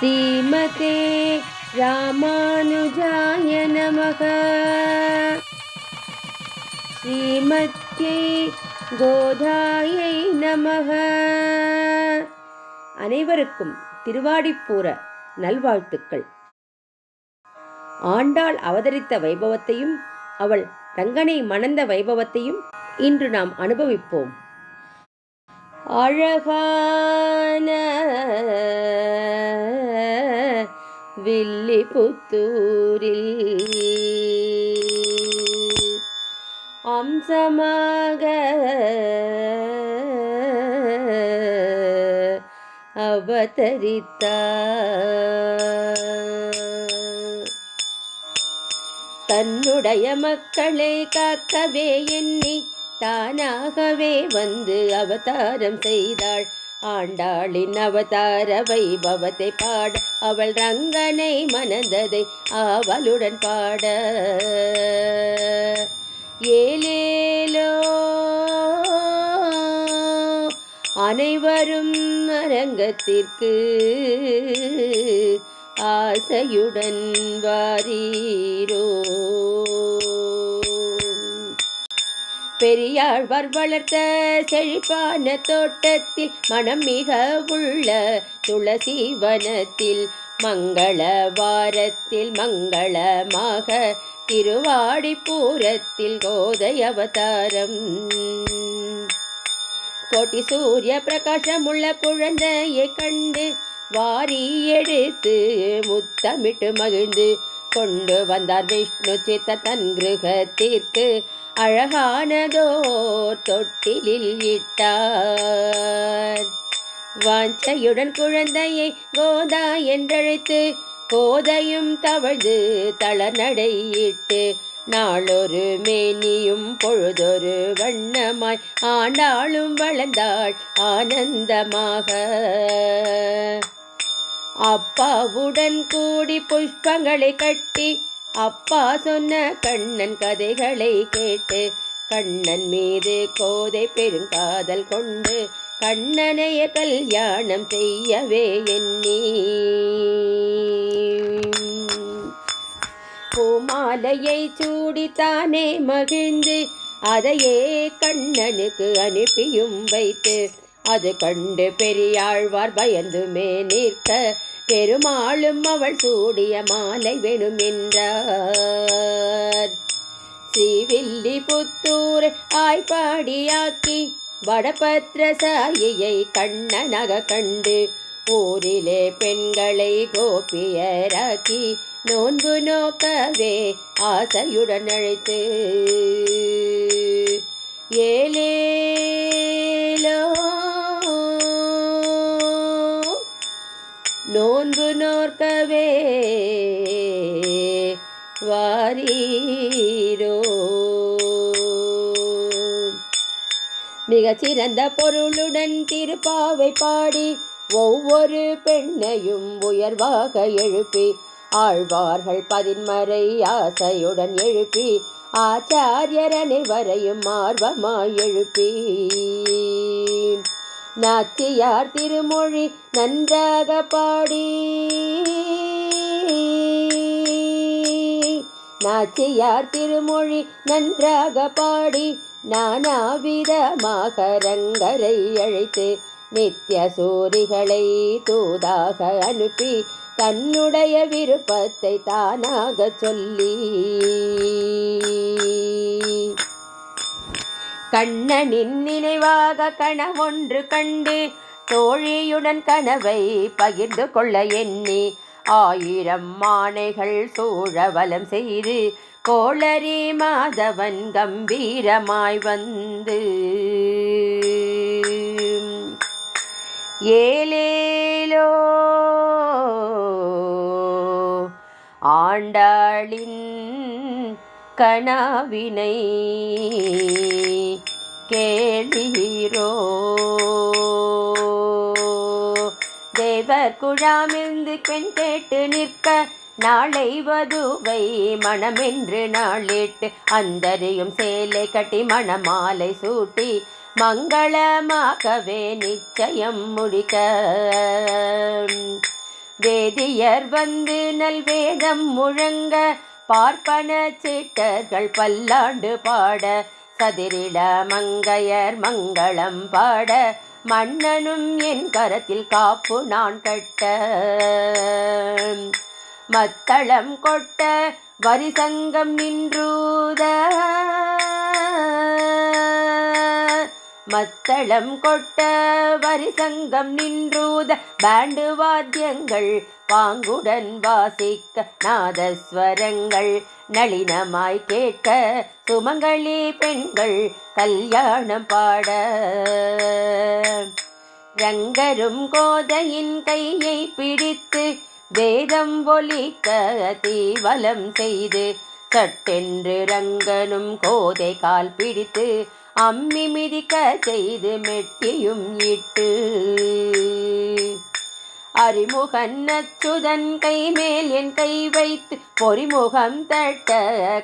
ஸ்ரீமதே ராமானுஜாய நமக. ஸ்ரீமத்யை கோதாயை நமக. அனைவருக்கும் திருவாடிப்பூர நல்வாழ்த்துக்கள். ஆண்டாள் அவதரித்த வைபவத்தையும் அவள் ரங்கனை மணந்த வைபவத்தையும் இன்று நாம் அனுபவிப்போம். அழகான வில்லிபுத்தூரில். அம்சமாக அவதரித்தார். தன்னுடைய மக்களை காக்கவே எண்ணி தானாகவே வந்து அவதாரம் செய்தாள். ஆண்டாளின் அவதார வைபவத்தை பாட அவள் ரங்கனை மணந்ததை அவளுடன் பாட. ஏலேலோ அனைவரும் அரங்கத்திற்கு ஆசையுடன் வாரீரோ. பெரியாழ்வார் வளர்த்த செழிப்பான தோட்டத்தில் மனம் மிக உள்ள துளசி வனத்தில் மங்கள வாரத்தில் மங்களமாக திருவாடிப்பூரத்தில் கோதை அவதாரம். கோட்டி சூரிய பிரகாசமுள்ள குழந்தையை கண்டு வாரி எடுத்து முத்தமிட்டு மகிழ்ந்து கொண்டு வந்தார் விஷ்ணு சித்த தன் கிருகத்திற்கு. அழகானதோர் தொட்டிலில் இட்டார். வாஞ்சையுடன் குழந்தையை கோதா என்றழைத்து கோதையும் தவழ்ந்து தளநடையிட்டு நாளொரு மேனியும் பொழுதொரு வண்ணமாய் ஆண்டாளும் வளர்ந்தாள் ஆனந்தமாக. அப்பாவுடன் கூடி புஷ்பங்களை கட்டி அப்பா சொன்ன கண்ணன் கதைகளை கேட்டு கண்ணன் மீது கோதை பெருங்காதல் கொண்டு கண்ணனைய கல்யாணம் செய்யவே எண்ணி பூமாலையை சூடித்தானே மகிழ்ந்து அதையே கண்ணனுக்கு அனுப்பியும் வைத்து அது கண்டு பெரியாழ்வார் பயந்துமே நிற்க பெருமாளும் அவள் சூடிய மாலை வேணுமென்றார். ஸ்ரீவில்லி புத்தூர் ஆய்ப்பாடியாக்கி வடபத்ர சாயியை கண்ணனக கண்டு ஊரிலே பெண்களை கோபியராக்கி நோன்பு நோக்கவே ஆசையுடன் அழைத்து ஏலேலோ நோன்பு நோக்கவே வாரீரோ. மிகச்சிறந்த பொருளுடன் திருப்பாவை பாடி ஒவ்வொரு பெண்ணையும் உயர்வாக எழுப்பி ஆழ்வார்கள் பதின்மறை ஆசையுடன் எழுப்பி ஆச்சாரியர் அனைவரையும் ஆர்வமாய் எழுப்பி. நாச்சியார் திருமொழி நன்றாக பாடி. நாச்சியார் திருமொழி நன்றாக பாடி. நானாவிதமாக ரங்கரை அழைத்து நித்திய சூரிகளை தூதாக அனுப்பி தன்னுடைய விருப்பத்தை தானாக சொல்லி. கண்ணனின் நினைவாக கனவொன்று கண்டு தோழியுடன் கனவை பகிர்ந்து கொள்ள எண்ணி ஆயிரம் மானைகள் சூழ வலம் செய்து கோளரி மாதவன் கம்பீரமாய் வந்து ஏலேலோ ஆண்டாளின் கனாவினை கேளீரோ? தேவர் குழாமிருந்து பெண் கேட்டு நிற்க நாளை வதுவை மனமென்று நாளிட்டு அந்தரையும் சேலை கட்டி மணமாலை சூட்டி மங்களமாகவே நிச்சயம் முடிக்க. வேதியர் வந்து நல்வேதம் முழங்க பார்ப்பன சேட்டர்கள் பல்லாண்டு பாட சதிரிட மங்கையர் மங்களம் பாட மன்னனும் என் கரத்தில் காப்பு நான் கட்ட. மத்தளம் கொட்ட வரிசங்கம் நின்றூத மத்தளம் கொட்ட வரிசங்கம் நின்றூத பேண்டு வாத்தியங்கள் பாங்குடன் வாசிக்க நாதஸ்வரங்கள் நளினமாய் கேட்க சுமங்களி பெண்கள் கல்யாணம் பாட. ரங்கரும் கோதையின் கையை பிடித்து வேதம் ஒலிக்க தீவலம் செய்து சட்டென்று ரங்கனும் கோதை கால் பிடித்து அம்மி மிதிக்க செய்து மெட்டியும் இட்டு. அறிமுகன் அச்சுதன் கை மேல் என் கை வைத்து பொறிமுகம் தட்ட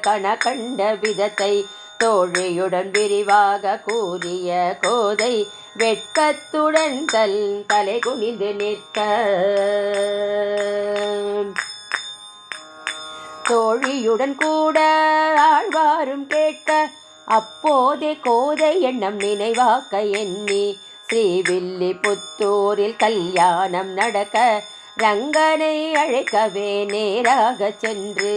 கண கண்ட விதத்தை தோழியுடன் விரிவாக கூறிய கோதை வெட்கத்துடன் தல் தலை குனிந்து நிற்க. தோழியுடன் கூட ஆழ்வாரும் கேட்க அப்போதே கோதை எண்ணம் நினைவாக்க எண்ணி ஸ்ரீவில்லி புத்தூரில் கல்யாணம் நடக்க ரங்கனை அழைக்கவே நேராக சென்று.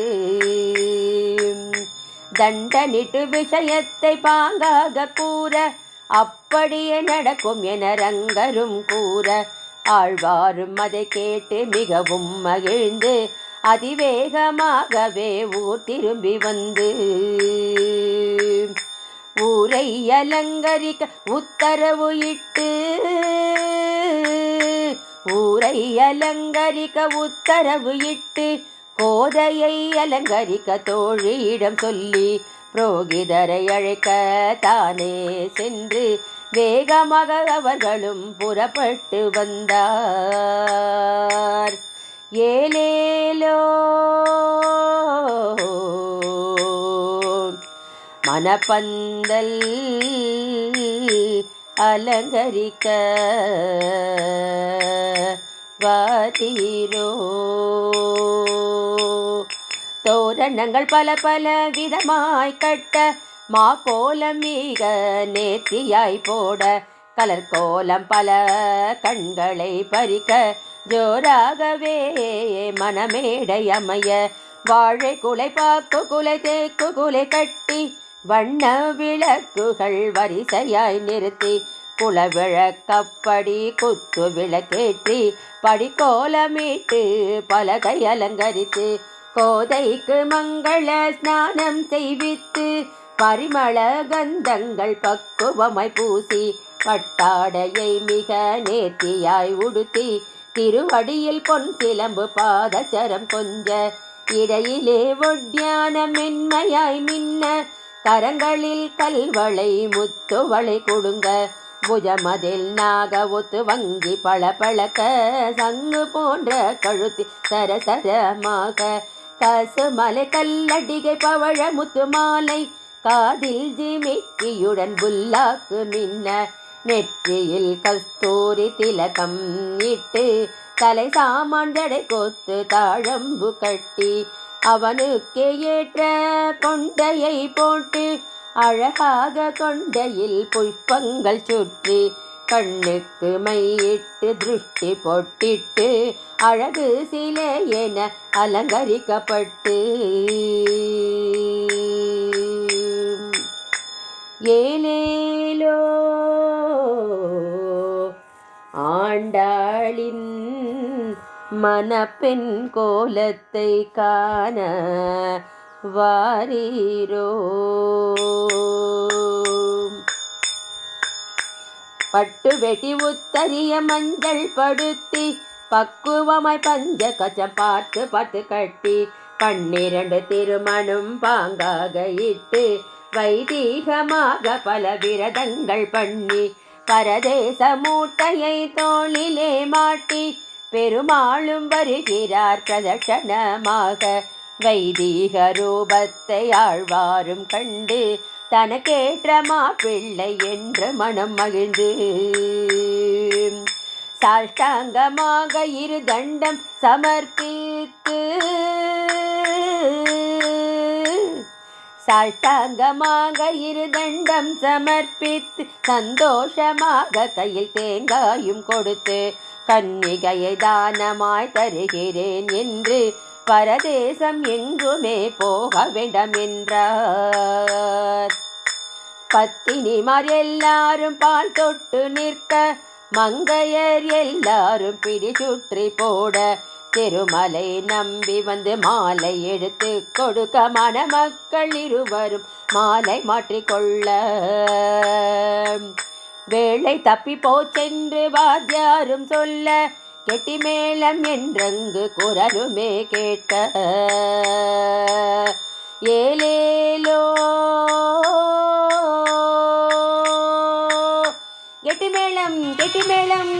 தண்டனிட்டு விஷயத்தை பாங்காக கூற அப்படியே நடக்கும் என ரங்கரும் கூற ஆழ்வாரும் அதை கேட்டு மிகவும் மகிழ்ந்து அதிவேகமாகவே ஊர் திரும்பி வந்து. ஊரை அலங்கரிக்க உத்தரவு இட்டு ஊரை அலங்கரிக்க உத்தரவு இட்டு கோதையை அலங்கரிக்க தோழியிடம் சொல்லி புரோகிதரை அழைக்க தானே சென்று வேகமாக அவர்களும் புறப்பட்டு வந்தார். ஏலேலோ மனப்பந்தல் அலங்கரிக்க வாதீரோ தோரணங்கள் பல பல விதமாய் கட்ட மா கோலம் மிக நேர்த்தியாய் போட கலர் கோலம் பல கண்களை பறிக்க ஜோராகவே மனமேடை அமைய வாழை குலை பாக்கு குலை தேக்கு குலை கட்டி வண்ண விளக்குகள் வரிசையாய் நிறுத்தி குலவிளக்கப்படி குத்து விளக்கேற்றி படிக்கோலமிட்டு பலகை அலங்கரித்து கோதைக்கு மங்கள ஸ்நானம் செய்வித்து பரிமள கந்தங்கள் பக்குவமாய் பூசி பட்டாடையை மிக நேர்த்தியாய் உடுத்தி திருவடியில் பொன் சிலம்பு பாதச்சரம் கொஞ்ச இடையிலே ஒட்டியான மென்மையாய் மின்ன கரங்களில் கல்வளை முத்துவளை கொடுங்க. புஜமதில் நாக ஒத்து வங்கி பள பழக்க சங்கு போன்ற கழுத்தி சரசரமாக கசுமலை கல்லடிகை பவழ முத்து மாலை காதில் ஜிமிக்கியுடன் புல்லாக்கு மின்ன. நெற்றியில் கஸ்தூரி திலகம் இட்டு தலை சாமான் ஜடை கொத்து தாழம்பு கட்டி. அவனுக்கே ஏற்ற கொண்டையை போட்டு அழகாக கொண்டையில் புஷ்பங்கள் சுற்றி கண்ணுக்கு மையிட்டு திருஷ்டி பொட்டிட்டு அழகு சிலை என அலங்கரிக்கப்பட்டு ஏலேலோ ஆண்டாளின் மணப்பெண் கோலத்தை காண வாரீரோ? பட்டு வெட்டி உத்தரிய மஞ்சள் படுத்தி பக்குவமாய் பஞ்ச கச்சம் பார்த்து பார்த்து கட்டி பன்னிரண்டு திருமணம் பாங்காக இட்டு வைதீகமாக பல விரதங்கள் பண்ணி பரதேச மூட்டையை தோளிலே மாட்டி பெருமாளும் வருகிறார் பிரதட்சணமாக. வைதீக ரூபத்தை ஆழ்வாரும் கண்டு தனக்கேற்ற மாப்பிள்ளை என்று மனம் மகிழ்ந்து. சாஷ்டாங்கமாக இரு தண்டம் சமர்ப்பித்து சாஷ்டாங்கமாக இரு தண்டம் சமர்ப்பித்து சந்தோஷமாக கையில் தேங்காயும் கொடுத்து கன்னிகையை தானமாய் தருகிறேன் என்று பரதேசம் எங்குமே போக வேண்டாம் என்றார். பத்தினிமார் எல்லாரும் பால் தொட்டு நிற்க மங்கையர் எல்லாரும் பிடி சுற்றி போட திருமலை நம்பி வந்து மாலை எடுத்து கொடுக்க மணமக்கள் இருவரும் மாலை மாற்றிக்கொள்ள வேளை தப்பி போச்சென்று வாத்தியாரும் சொல்ல கெட்டி மேளம் என்றங்கு குரலுமே கேட்க ஏலேலோ கெட்டி மேளம் கெட்டி மேளம்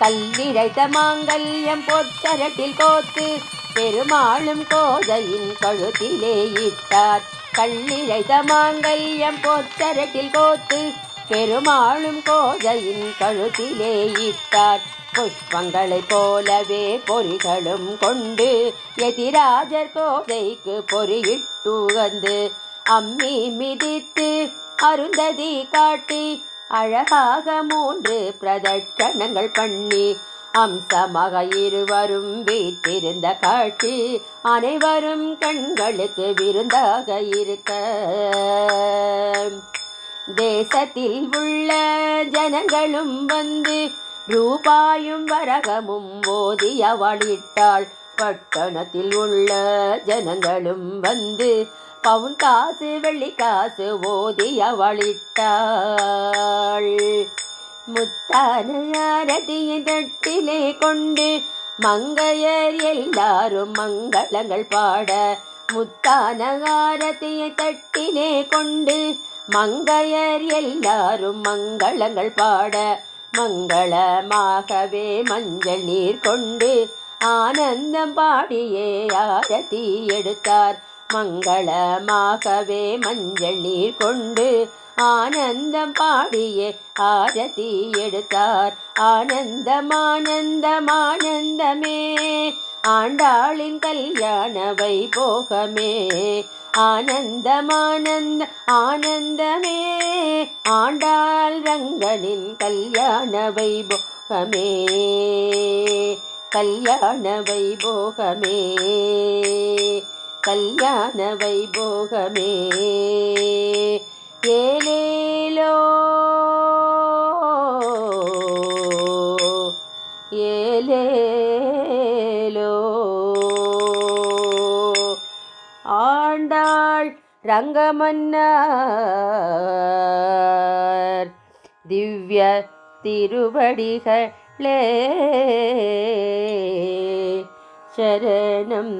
கல்லிழைத்த மாங்கல்யம் பொற்சரட்டில் கோத்து பெருமாளும் கோதையின் கழுத்திலே இட்டார். கல்லிழைத்த மாங்கல்யம் பொற்சரட்டில் கோத்து பெருமாளும் கோதையின் கழுத்திலே இட்டார். புஷ்பங்களைப் போலவே பொறிகளும் கொண்டு எதிராஜர் கோதைக்கு பொறியிட்டு வந்து அம்மி மிதித்து அருந்ததி காட்டி அழகாக மூன்று பிரதட்சணங்கள் பண்ணி அம்சமாக இருவரும் வீட்டிருந்த காட்சி அனைவரும் கண்களுக்கு விருந்தாக இருக்க. தேசத்தில் உள்ள ஜனங்களும் வந்து ரூபாயும் வரகமும் ஓதி அவளிட்டாள் பட்டணத்தில் உள்ள ஜனங்களும் வந்து பவுன் காசு வெள்ளி காசு ஓதி அவளிட்டாள் முத்தான அரதியை தட்டிலே கொண்டு மங்கையர் எல்லாரும் மங்களங்கள் பாட. முத்தான ஆரத்தியை தட்டிலே கொண்டு மங்கையர் எல்லாரும் மங்களங்கள் பாட. மங்களமாகவே மஞ்சள் நீர் கொண்டு ஆனந்தம் பாடியே ஆரதி எடுத்தார். மங்களமாகவே மஞ்சள் நீர் கொண்டு ஆனந்தம் பாடியே ஆரதி எடுத்தார். ஆனந்தம் ஆனந்தம் ஆனந்தமே ஆண்டாளின் கல்யாண வைபோகமே ஆனந்தம் ஆனந்த ஆனந்தமே ஆண்டாள் ரங்கனின் கல்யாண வைபோகமே கல்யாண வைபோகமே கல்யாண வைபோகமே ஏலேலோ ஏலேலோ ஆண்டாள் ரங்கமன்னார் திவ்ய திருவடிகளே சரணம்